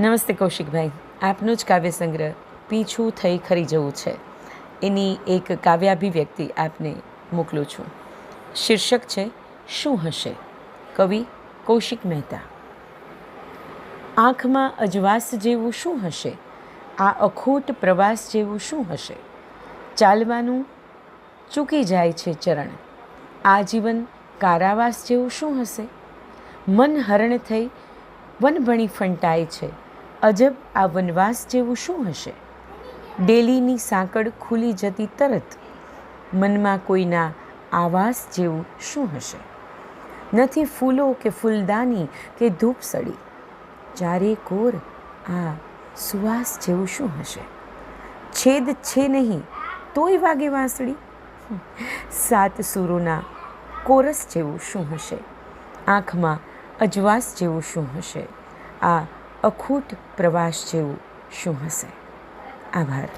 નમસ્તે કૌશિકભાઈ, આપનો જ કાવ્ય સંગ્રહ પીછું થઈ ખરી જવું છે. એની એક કાવ્યાભિવ્યક્તિ આપને મોકલું છું. શીર્ષક છે, શું હશે? કવિ કૌશિક મહેતા. આંખમાં અજવાસ જેવું શું હશે? આ અખૂટ પ્રવાસ જેવું શું હશે? ચાલવાનું ચૂકી જાય છે ચરણ. આ જીવન કારાવાસ જેવું શું હશે? મન હરણ થઈ વનભણી ફંટાય છે અજબ આ વનવાસ જેવું શું હશે? ડેલીની સાંકળ ખુલી જતી તરત મનમાં કોઈના આવાસ જેવું શું હશે? નથી ફૂલો કે ફૂલદાની કે ધૂપ સડી ચારે કોર આ સુવાસ જેવું શું હશે? છેદ છે નહીં, તોય વાગે વાંસળી. સાત સુરોના કોરસ જેવું શું હશે? આંખમાં અજવાસ જેવું શું હશે? આ અખૂટ પ્રવાસ જેવું શું હશે? આભાર.